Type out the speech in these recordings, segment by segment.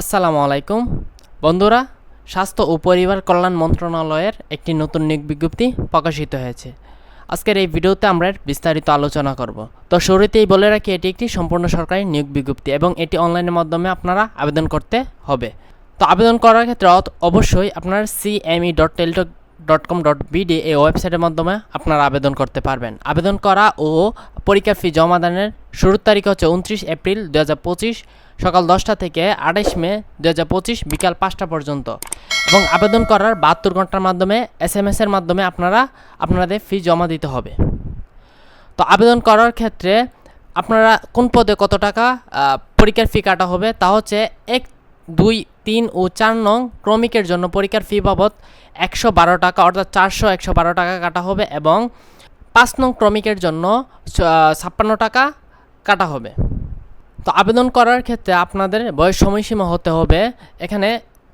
আসসালামু আলাইকুম। বন্ধুরা, স্বাস্থ্য ও পরিবার কল্যাণ মন্ত্রণালয়ের একটি নতুন নিয়োগ বিজ্ঞপ্তি প্রকাশিত হয়েছে। আজকের এই ভিডিওতে আমরা বিস্তারিত আলোচনা করব। তো শুরুতেই বলে রাখি, এটি একটি সম্পূর্ণ সরকারি নিয়োগ বিজ্ঞপ্তি এবং এটি অনলাইনের মাধ্যমে আপনারা আবেদন করতে হবে। তো আবেদন করার ক্ষেত্রে অবশ্যই আপনার CME dot Teletalk dot com dot BD এই ওয়েবসাইটের মাধ্যমে আপনারা আবেদন করতে পারবেন। আবেদন করা ও পরীক্ষার ফি জমা দানের শুরুর তারিখ হচ্ছে উনত্রিশ এপ্রিল দু হাজার পঁচিশ, সকাল দশটা থেকে আঠাইশ মে দু হাজার পঁচিশ, বিকাল পাঁচটা পর্যন্ত। এবং আবেদন করার বাহাত্তর ঘণ্টার মাধ্যমে এস এম এসের মাধ্যমে আপনারা, আপনাদের ফি জমা দিতে হবে। তো আবেদন করার ক্ষেত্রে আপনারা কোন পদে কত টাকা পরীক্ষার ফি কাটা হবে তা হচ্ছে এক, দুই, তিন ও চার নং ক্রমিকের জন্য পরীক্ষার ফি বাবদ একশো বারো টাকা, অর্থাৎ চারশো একশো বারো টাকা কাটা হবে এবং পাঁচ নং ক্রমিকের জন্য ছাপ্পান্ন টাকা কাটা হবে। তো আবেদন করার ক্ষেত্রে আপনাদের বয়স সময়সীমা হতে হবে এখানে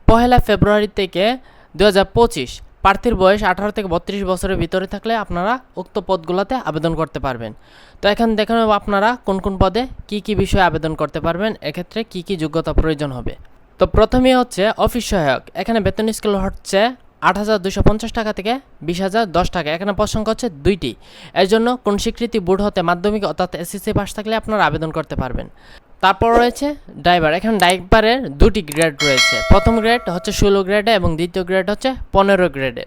পহেলা ফেব্রুয়ারি থেকে দু হাজার পঁচিশ। প্রার্থীর বয়স আঠারো থেকে বত্রিশ বছরের ভিতরে থাকলে আপনারা উক্ত পদগুলোতে আবেদন করতে পারবেন। তো এখানে দেখানো আপনারা কোন কোন পদে কি কি বিষয়ে আবেদন করতে পারবেন, এক্ষেত্রে কি কি যোগ্যতা প্রয়োজন হবে। তো প্রথমেই হচ্ছে অফিস সহায়ক। এখানে বেতন স্কেল হচ্ছে আট হাজার দুশো পঞ্চাশ টাকা থেকে বিশ হাজার দশ টাকা। এখানে প্রসঙ্গ হচ্ছে দুইটি। এর জন্য কোন স্বীকৃতি বোর্ড হতে মাধ্যমিক অর্থাৎ এসএসসি পাস থাকলে আপনারা আবেদন করতে পারবেন। তারপর রয়েছে ড্রাইভার। এখানে ড্রাইভারের দুটি গ্রেড রয়েছে। প্রথম গ্রেড হচ্ছে ষোলো গ্রেডে এবং দ্বিতীয় গ্রেড হচ্ছে পনেরো গ্রেডে।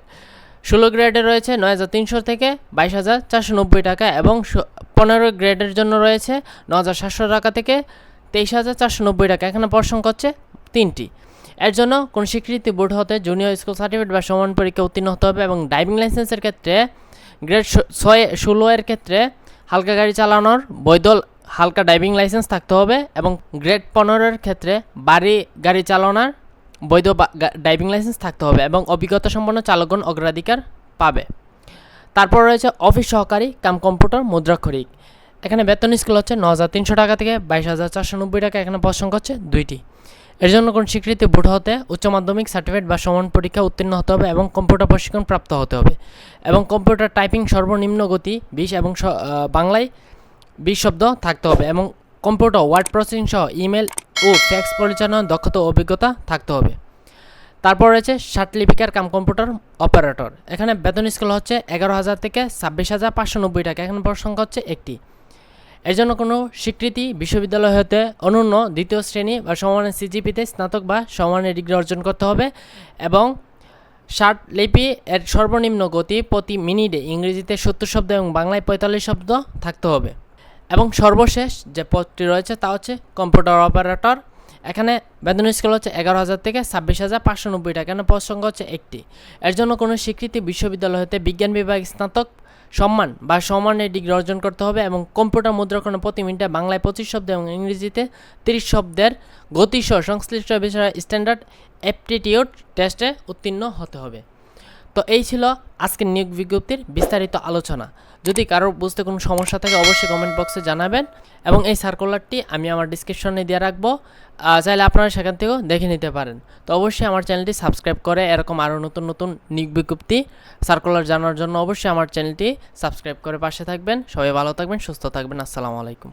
ষোলো গ্রেডে রয়েছে নয় হাজার তিনশো থেকে বাইশ হাজার চারশো নব্বই টাকা এবং পনেরো গ্রেডের জন্য রয়েছে ন হাজার সাতশো টাকা থেকে তেইশ হাজার চারশো নব্বই টাকা। এখানে প্রসঙ্গ হচ্ছে তিনটি। এর জন্য কোন স্বীকৃতি বোর্ড হতে জুনিয়র স্কুল সার্টিফিকেট বা সমান পরীক্ষা উত্তীর্ণ হতে হবে এবং ড্রাইভিং লাইসেন্সের ক্ষেত্রে গ্রেড ছয়, ষোলো এর ক্ষেত্রে হালকা গাড়ি চালানোর বৈধ হালকা ড্রাইভিং লাইসেন্স থাকতে হবে এবং গ্রেড পনেরোর ক্ষেত্রে বাড়ি গাড়ি চালানোর বৈধ ড্রাইভিং লাইসেন্স থাকতে হবে এবং অভিজ্ঞতা সম্পন্ন চালকগণ অগ্রাধিকার পাবে। তারপর রয়েছে অফিস সহকারী কাম কম্পিউটার মুদ্রাক্ষরিক। এখানে বেতন স্কেল হচ্ছে ন হাজার তিনশো টাকা থেকে বাইশ হাজার চারশো নব্বই টাকা। এখানে প্রসঙ্গ হচ্ছে দুইটি। এর জন্য কোন স্বীকৃতি বোর্ড হতে উচ্চ মাধ্যমিক সার্টিফিকেট বা সমান পরীক্ষা উত্তীর্ণ হতে হবে এবং কম্পিউটার প্রশিক্ষণ প্রাপ্ত হতে হবে। এবং কম্পিউটার টাইপিং সর্বনিম্ন গতি বিশ এবং বাংলায় বিশ শব্দ থাকতে হবে এবং কম্পিউটার, ওয়ার্ড প্রসেসিং সহ ইমেল ও ফ্যাক্স পরিচালনার দক্ষতা অভিজ্ঞতা থাকতে হবে। তারপর রয়েছে সার্টিফিকার কাম কম্পিউটার অপারেটর। এখানে বেতন স্কেল হচ্ছে এগারো হাজার থেকে ছাব্বিশ হাজার পাঁচশো নব্বই টাকা। এখানে সংখ্যা হচ্ছে একটি। এর জন্য কোনো স্বীকৃতি বিশ্ববিদ্যালয় হতে অনন্য দ্বিতীয় শ্রেণি বা সমানের সিজিপিতে স্নাতক বা সমানের ডিগ্রি অর্জন করতে হবে এবং ষাট লিপি এর সর্বনিম্ন গতি প্রতি মিনিটে ইংরেজিতে সত্তর শব্দ এবং বাংলায় পঁয়তাল্লিশ শব্দ থাকতে হবে। এবং সর্বশেষ যে পদটি রয়েছে তা হচ্ছে কম্পিউটার অপারেটর। এখানে বেতন স্কেল হচ্ছে এগারো হাজার থেকে ছাব্বিশ হাজার পাঁচশো নব্বই টাকা। এখানে প্রসঙ্গ হচ্ছে একটি। এর জন্য কোনো স্বীকৃতি বিশ্ববিদ্যালয় হতে বিজ্ঞান বিভাগ স্নাতক সম্মান বা সম্মানের ডিগ্রি অর্জন করতে হবে এবং কম্পিউটার মুদ্রাকরণে প্রতি মিনিটে বাংলায় পঁচিশ শব্দ এবং ইংরেজিতে তিরিশ শব্দের গতিসহ সংশ্লিষ্ট বিষয়ে স্ট্যান্ডার্ড অ্যাপটিটিউড টেস্টে উত্তীর্ণ হতে হবে। তো এই ছিল আজকের নিয়োগ বিজ্ঞপ্তির বিস্তারিত আলোচনা। যদি কারোর বুঝতে কোনো সমস্যা থাকে, অবশ্যই কমেন্ট বক্সে জানাবেন এবং এই সার্কুলারটি আমি আমার ডিসক্রিপশনে দিয়ে রাখব। চাইলে আপনারা সেখান থেকেও দেখে নিতে পারেন। তো অবশ্যই আমার চ্যানেলটি সাবস্ক্রাইব করে এরকম আরও নতুন নতুন নিয়োগ বিজ্ঞপ্তি সার্কুলার জানার জন্য অবশ্যই আমার চ্যানেলটি সাবস্ক্রাইব করে পাশে থাকবেন। সবাই ভালো থাকবেন, সুস্থ থাকবেন। আসসালামু আলাইকুম।